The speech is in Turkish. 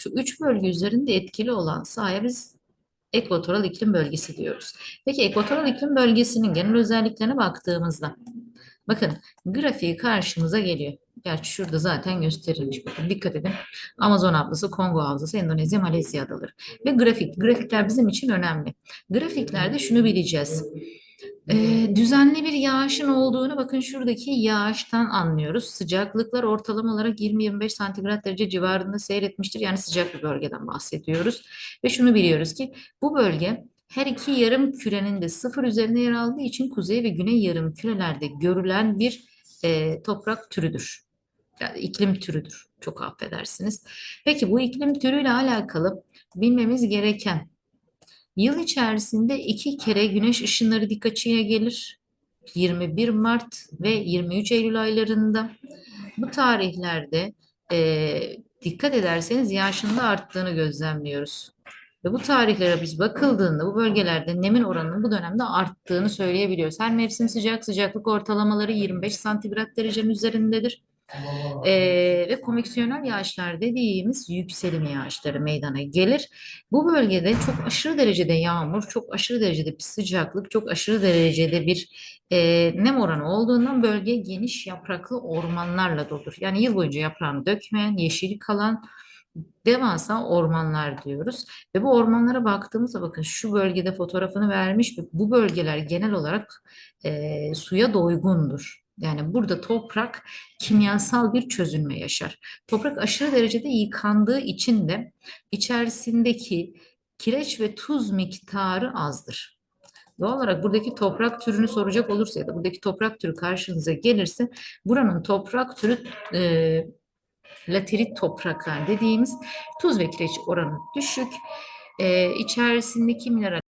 Şu üç bölge üzerinde etkili olan sahaya biz ekvatoral iklim bölgesi diyoruz. Peki ekvatoral iklim bölgesinin genel özelliklerine baktığımızda bakın grafiği karşımıza geliyor. Gerçi şurada zaten gösterilmiş. Bakın dikkat edin. Amazon havzası, Kongo havzası, Endonezya, Malezya adaları. Ve grafik. Grafikler bizim için önemli. Grafiklerde şunu bileceğiz. Düzenli bir yağışın olduğunu bakın şuradaki yağıştan anlıyoruz. Sıcaklıklar ortalama olarak 20-25 santigrat derece civarında seyretmiştir. Yani sıcak bir bölgeden bahsediyoruz. Ve şunu biliyoruz ki bu bölge her iki yarım kürenin de sıfır üzerine yer aldığı için kuzey ve güney yarım kürelerde görülen bir e, toprak türüdür. Yani iklim türüdür. Çok affedersiniz. Peki bu iklim türüyle alakalı bilmemiz gereken Yıl içerisinde iki kere güneş ışınları dik gelir. 21 Mart ve 23 Eylül aylarında. Bu tarihlerde eee, dikkat ederseniz yağışın da arttığını gözlemliyoruz. Ve bu tarihlere biz bakıldığında bu bölgelerde nemin oranının bu dönemde arttığını söyleyebiliyoruz. Her mevsim sıcak sıcaklık ortalamaları 25 santigrat derecenin üzerindedir. Ee, ve konveksiyonel yağışlar dediğimiz yükselim yağışları meydana gelir. Bu bölgede çok aşırı derecede yağmur, çok aşırı derecede bir sıcaklık, çok aşırı derecede bir e, nem oranı olduğundan bölge geniş yapraklı ormanlarla doludur. Yani yıl boyunca yaprağını dökmeyen, yeşil kalan devasa ormanlar diyoruz. Ve bu ormanlara baktığımızda bakın şu bölgede fotoğrafını vermiş ve bu bölgeler genel olarak e, suya doygundur. Yani burada toprak kimyasal bir çözünme yaşar. Toprak aşırı derecede yıkandığı için de içerisindeki kireç ve tuz miktarı azdır. Doğal olarak buradaki toprak türünü soracak olursa ya da buradaki toprak türü karşınıza gelirse buranın toprak türü e, laterit topraklar dediğimiz tuz ve kireç oranı düşük. E, içerisindeki mineral